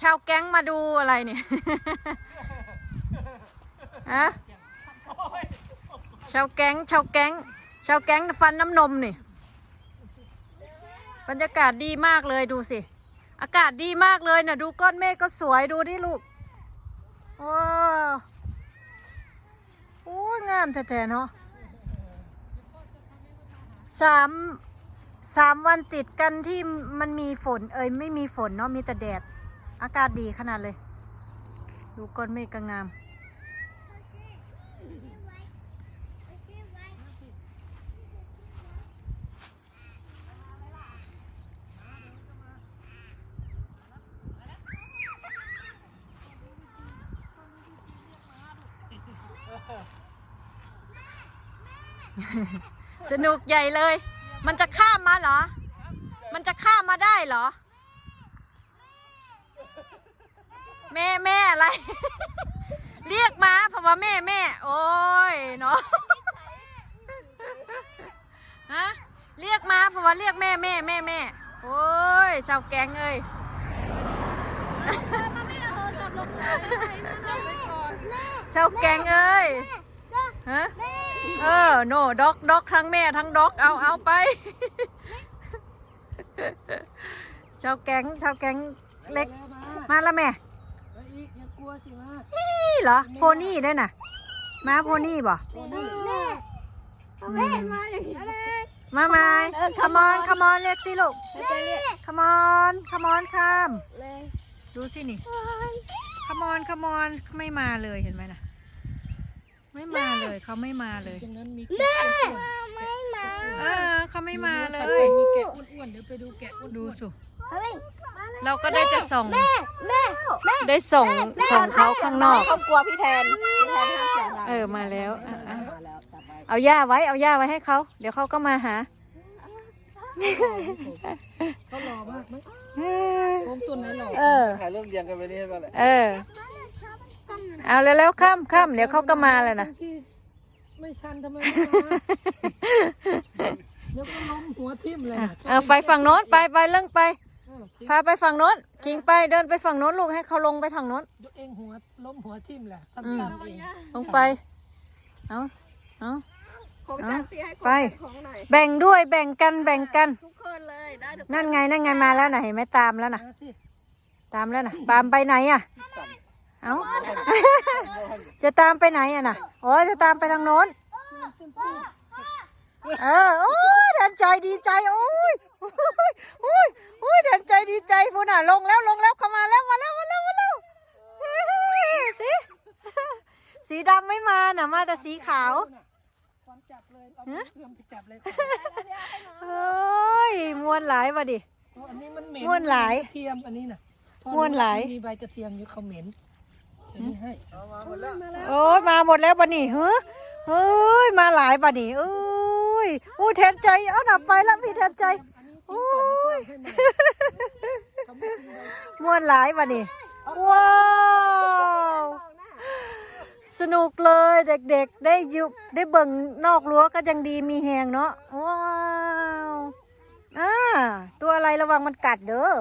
ชาวแก๊งมาดูอะไรเนี่ยฮะชาวแก๊งชาวแก๊งชาวแก๊งฟันน้ำนมนี่ บรรยากาศดีมากเลยดูสิ อากาศดีมากเลยนะดูก้อนเมฆก็สวยดูดิลูกว้าวโอ้ยงามแท้ๆเนาะสามสามวันติดกันที่มันมีฝน เอ้ยไม่มีฝนเนาะมีแต่แดด อากาศดีขนาดเลย ดูก้อนเมฆก็งาม สนุกใหญ่เลย มันจะข้ามมาเหรอ มันจะข้ามมาได้เหรอ แม่แม่อะไร เรียกมาเพราะว่าแม่แม่ โอ้ยเนาะฮะเรียกมาเพราะว่าเรียกแม่แม่แม่แม่โอ้ยชาวแก๊งเอ้ยชาวแก๊งเอ้ยฮะเออโนด็อกด็อกทั้งแม่ทั้งด็อกเอาเอาไปชาวแก๊งชาวแก๊งเล็กมาแล้วแม่มา อีกอย่ากลัวสิมานี่เหรอ โพนี่ได้วยน่ะม้าโพนี่บ่โอ้นี่อืมมามาขมอนขมอนเรียกสิลูกขมอนขมอนข้ามดูสินี่ขมอนขมอนไม่มาเลยเห็นไหมน่ะไม่มาเลยเขาไม่มาเลยตรงนั้นมีแกะอ้วนไม่มาเออเขาไม่มาเลๆยมีแกะ อ้วนๆเดี๋ยวไปดูแกะอ้วนๆดูสุเฮ้ยเราก็ได้จะส่งแม่แม่ได้ส่งส่งเขาข้างนอก เขากลัวพี่แทนพี่แทนห้ามเสียงดังเออมาแล้วอะอะมาแล้วจับไปเอาย่าไว้เอาย่าไว้ให้เขา เดี๋ยวเขาก็มาหาเขาหล่อมากไหมเออโค้งต้นไหนหล่อเออ ถ่ายรูปเรียงกันไปนี่ให้ป่ะเลยเออ เอาแล้วแล้วๆข้ามข้ามเดี๋ยวเขาก็มาเลยนะ ที่ไม่ชันทำไมไม่มาเดี๋ยวก็ล้มหัวทิ่มเลยอะนะเอาไปฝั่งโน้นไปไปเรื่องไป เออพาไปฝั่งโน้นคิงไปเดินไปฝั่งโน้นลูกให้เขาลงไปทางโน้นตัวเองหัวล้มหัวทิ่มแหละสั้นๆเอง ลงไป เอาเอา ของจันสีให้ของไปของหน่อยแบ่งด้วยแบ่งกันแบ่งกัน ทุกคนเลยได้ทุกนั่นไงนั่นไงมาแล้วนะเห็นไหมตามแล้วนะมาสิตามแล้วนะตามไปไหนอะ เอา จะตามไปไหนอะนะโอ้ยจะตามไปทางโน้น เออโอ้ยแทนใจดีใจโอ้ยโอ้ยโอ้ยโอ้ยแทนใจดีใจพูน่ะลงแล้วลงแล้วเข้ามาแล้วมาแล้วมาแล้วมาแล้วเฮ้ยสิสีดำไม่มาน่ะมาแต่สีขาวก่อนจับเลยเอาเครื่องไปจับเลยก่อนเฮ้ยมวนหลายวะดิโอ้อันนี้มันเหม็นม่วนหลายกระเทียมอันนี้น่ะพอม่วนหลายมีใบกระเทียมอยู่เขาเหม็นเดี๋ยวนี้ให้โอ้ยมาหมดแล้วบัดนี้เฮ้ยเฮ้ยมาหลายบัดนี้เอ้ ยอู้แทนใจ เอาหนับไปแล้วพี่แทนใจอันนี้กินก่อนแล้วก็ให้ใหม่เขาไม่กินเลยม่วนหลายบัดนี้ว้าว สนุกเลยเด็กๆ ได้ยุได้เบิ่งนอกรั้วก็ยังดีมีแหงเนาะ ว้าวอ่าตัวอะไรระวังมันกัดเด้อ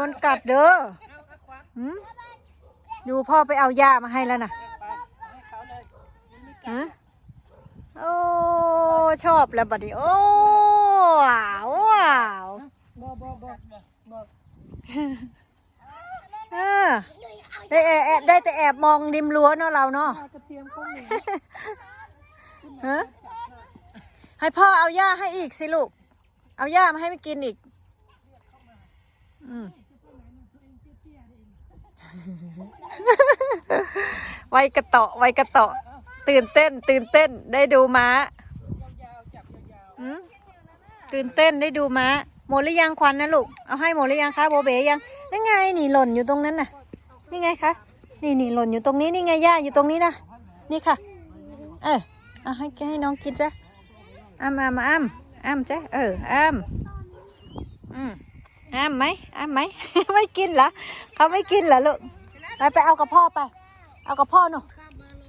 มันกัดเด้อหืมดูพ่อไปเอายามาให้แล้วนะฮะ โอ้ชอบแล้วบัดนี้โอ้ว้าวว้าวบอบอบอบอเออได้แอบแอบได้แต่แอบมองริมรั้วเนาะเราเนาะปลากระเทียมเขาเหม็นฮะให้พ่อเอาหญ้าให้อีกสิลูก เอาหญ้ามาให้ไม่กินอีก อืมไวกระเตาะไวกระเตาะ ตื่นเต้น ตื่นเต้นได้ดูม้าอืมตื่นเต้นได้ดูม้าหมดหรือยังควันนะลูก เอาให้หมดหรือยังคะโบเบยังนี่ไงนี่หล่นอยู่ตรงนั้นน่ะ นี่ไงคะนี่นี่หล่นอยู่ตรงนี้นี่ไงหญ้าอยู่ตรงนี้นะนี่ค่ะ เออเอาให้แกให้น้องกินจ้ะอ้ำอ้ำอ้ำอ้ำจ้ะเอออ้ำอืมอ้ำไหมอ้ำไหมไม่กินเหรอเขาไม่กินเหรอลูกไปไปเอากับพ่อไป เอากับพ่อหนู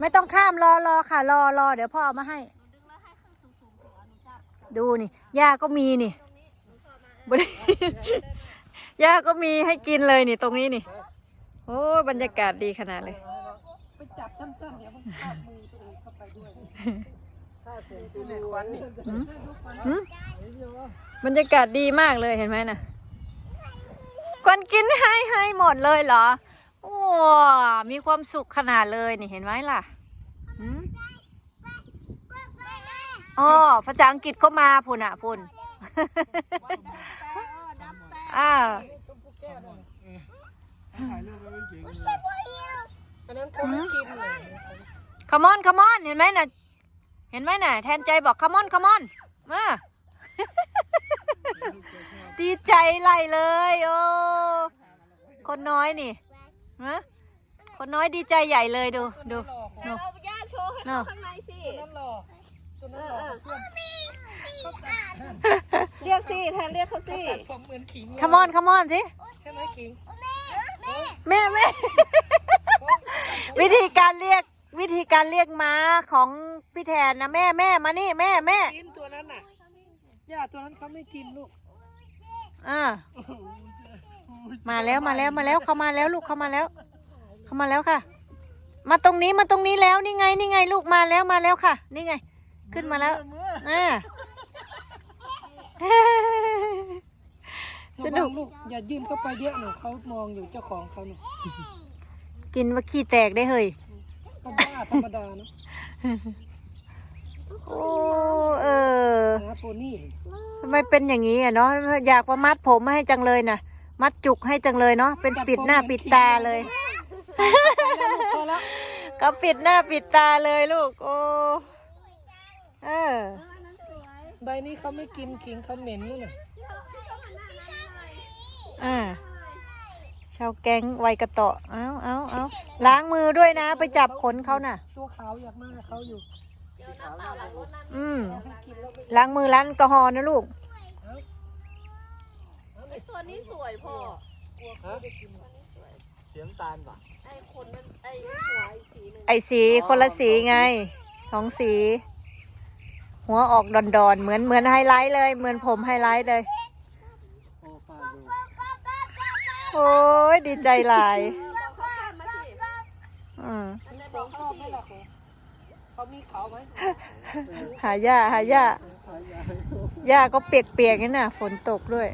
ไม่ต้องข้ามรอรอค่ะ รอรอเดี๋ยวพ่อเอามาให้ ดูนี่หญ้าก็มีนี่บริย่าก็มีให้กินเลยนี่ตรงนี้นี่ โอ้ยบรรยากาศดีขนาดเลยไปจับสั้นๆเดี๋ยวมันคาบมือตัวเองเข้าไปด้วยถ้าเสียงตีในควันนี่หืมหืมบรรยากาศดีมากเลยเห็นไหมน่ะควันกินให้ให้หมดเลยเหรอ ว้ามีความสุขขนาดเลยนี่เห็นไหมล่ะหืมอ๋อภาษาอังกฤษก็มาพุ่นอะพุ่นอ่าชมพูแก้วนั่นถ่ายรูปไว้จริงอันขาไม่กินเลยคามอนเห็นไหมน่ะ เห็นไหมน่ะ แทนใจบอกคามอนคามอนมาดีใจไล่เลย โอ้ คนน้อยนี่ ฮะคนน้อยดีใจใหญ่เลยดูดูหลอกเดี๋ยวเราย่าโชว์ให้เขาข้างในสิตัวนั้นหลอกตัวนั้นหลอกเพื่อนเรียกสิแทนเรียกเขาสิตัดผมเหมือนขิงเลยคามอนคามอนสิใช่ไหมขิงแม่แม่วิธีการเรียกวิธีการเรียกม้าของพี่แทนนะแม่แม่มานี่แม่แม่กินตัวนั้นน่ะย่าตัวนั้นเขาไม่กินลูกอ่า มาแล้วมาแล้วมาแล้วเขามาแล้วลูกเขามาแล้ว เขามาแล้วค่ะ มาตรงนี้มาตรงนี้แล้วนี่ไงนี่ไง ลูกมาแล้วมาแล้วค่ะ นี่ไง ขึ้นมาแล้วอ่าสนุกระวังลูกอย่ายื่นเข้าไปเยอะหนูเขามองอยู่เจ้าของเขาหนูกินว่าขี้แตกได้เฮ้ยก็บ้าธรรมดาเนอะโอ้เออหาโพนี่ทำไมเป็นอย่างนี้อะเนาะอยากมามัดผมให้จังเลยนะ มัดจุกให้จังเลยเนาะเป็นปิดหน้าปิดตาเลยพอแล้วก็ปิดหน้าปิดตาเลยลูก โอ้เออใบนี้เขาไม่กินขิงเขาเหม็นนู่นน่ะอ่าชาวแก๊งไวยกระเตาะเอาเอาเอาล้างมือด้วยนะ ไปจับขนเขาน่ะ ตัวขาวอยากมาเขาอยู่ อืมให้กินแล้วไม่ล้างมือล้างแอลกอฮอล์นะลูกไอ ตัวนี้สวยพ่อกลัวเขาได้กินเสียงตาลป่ะไอคนนั้นไอหัวอีกสีหนึ่งไอสีคนละสีไงสองสี หัวออกดอนๆเหมือนเหมือนไฮไลท์เลย เหมือนผมไฮไลท์เลย โอ้ป้าดูโอ้ยดีใจหลายบอกเขาข้ามมาสิอืมมันจะขบอองกชเขาอบสิไหมล่ะโหเขามีเขาไหมหายาหายาหญ้าก็เปียกๆนี่น่ะ ฝนตกด้วย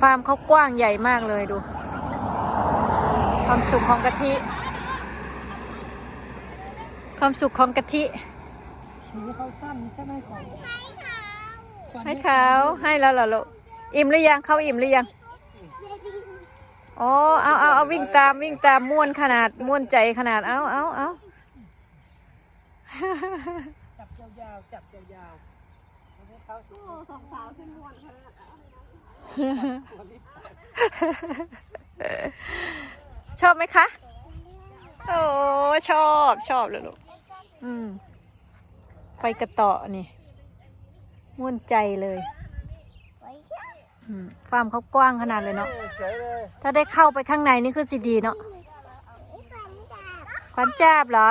ฟาร์มเขากว้างใหญ่มากเลยดู ความสุขของกะทิ ความสุขของกะทิหูเขาสั้นใช่ไหมของให้เขาให้แล้วเหรอลูกอิ่มหรือยังเขาอิ่มหรือยังอ๋อเอาเอาเอาวิ่งตามวิ่งตามม่วนขนาดม่วนใจขนาดเอาเอาเอาจับยาวๆจับยาวๆเอาให้เขาสิโอ้สองสาวขึ้นม้วนขนาดนั้น ชอบไหมคะ โอ้ชอบชอบเลยลูก อืม ไปกระเตาะนี่ม่วนใจเลยอืมฟาร์มเขากว้างขนาดเลยเนาะ ถ้าได้เข้าไปข้างในนี่คือสิดีเนาะขวัญจับเหรอ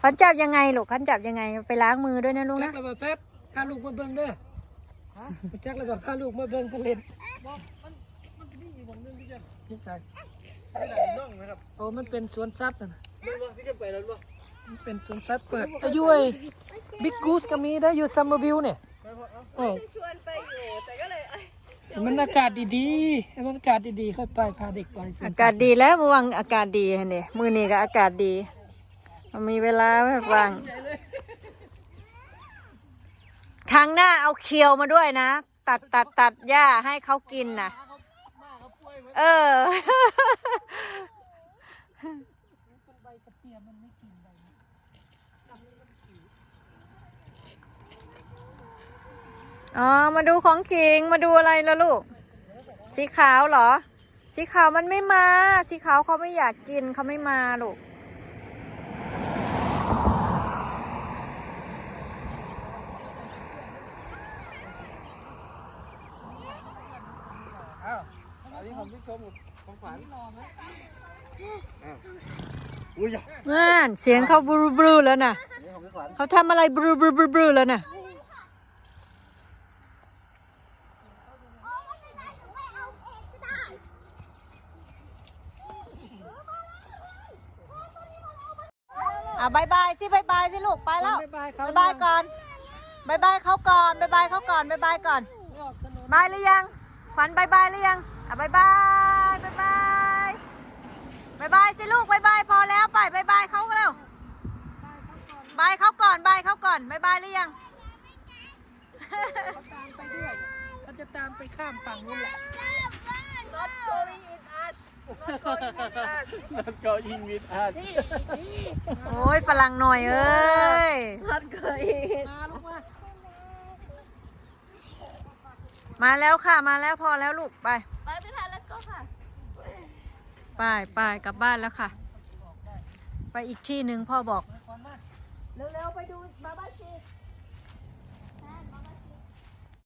ขวัญจับยังไงลูกขวัญจับยังไง ไปล้างมือด้วยนะลูกนะกระบาเพชรพาลูกมาเบิ่งเด้อ จักระบาพาลูกมาเบิ่งกันเล่นนี่ใส่ไม่ได้น่องนะครับโอ้มันเป็นสวนสัตว์น่ะนะรู้ป่ะพี่จะไปแล้วรู้ป่ะมันเป็นสวนสัตว์เปิดอายุไอ้บิ๊กกูสก็มีได้อยู่ซัมเมอร์วิวเนี่ยโอ้จะชวนไปอยู่แต่ก็เลยเอ้ยมันอากาศดีๆให้มันอากาศดีๆค่อยไปพาเด็กไปสวนอาสัตว์กาศดีแล้วเมื่อวานอากาศดีเนี่ยมือนี้ก็อากาศดีมันมีเวลาแบบว่าง ครั้งหน้าเอาเคียวมาด้วยนะ ตัดตัดตัดหญ้าให้เขากินนะเออ ใบกระเทียมมันไม่กินใบอ๋อ มาดูของขิงมาดูอะไรล่ะลูก สีขาวเหรอ สีขาวมันไม่มา สีขาวเขาไม่อยากกินเขาไม่มาลูกู้ชมของขวัญานั่นเสียงเขาบลูบลูแล้วน่ะเขาทำอะไรบลูบลูบลูบลูแล้วน่ะ อะบายบายสิบายบายสิลูกไปแล้วบายบายก่อนบายบายเขาก่อนบายบายเขาก่อนบายบายก่อนบายหรือยังขวัญบายบายหรือยัง อะบายบายบายบายบายบายสิลูกบายบายพอแล้วไปบายบายเขาเร็วบายเขาก่อนบายเขาก่อนบายบายหรือยังเขาตามไปด้วยเขาจะตามไปข้ามฝั่งนู้นแหละนั่นก็ยิงมิดอัดโอ้ยฝรั่งหน่อยเอ้ยมาลูกมามาแล้วค่ะมาแล้วพอแล้วลูกไป ไปไปทานแล้วก็ค่ะ ไปไปกลับบ้านแล้วค่ะ ไปอีกที่หนึ่งพ่อบอก เร็วๆไปดูบาบาชี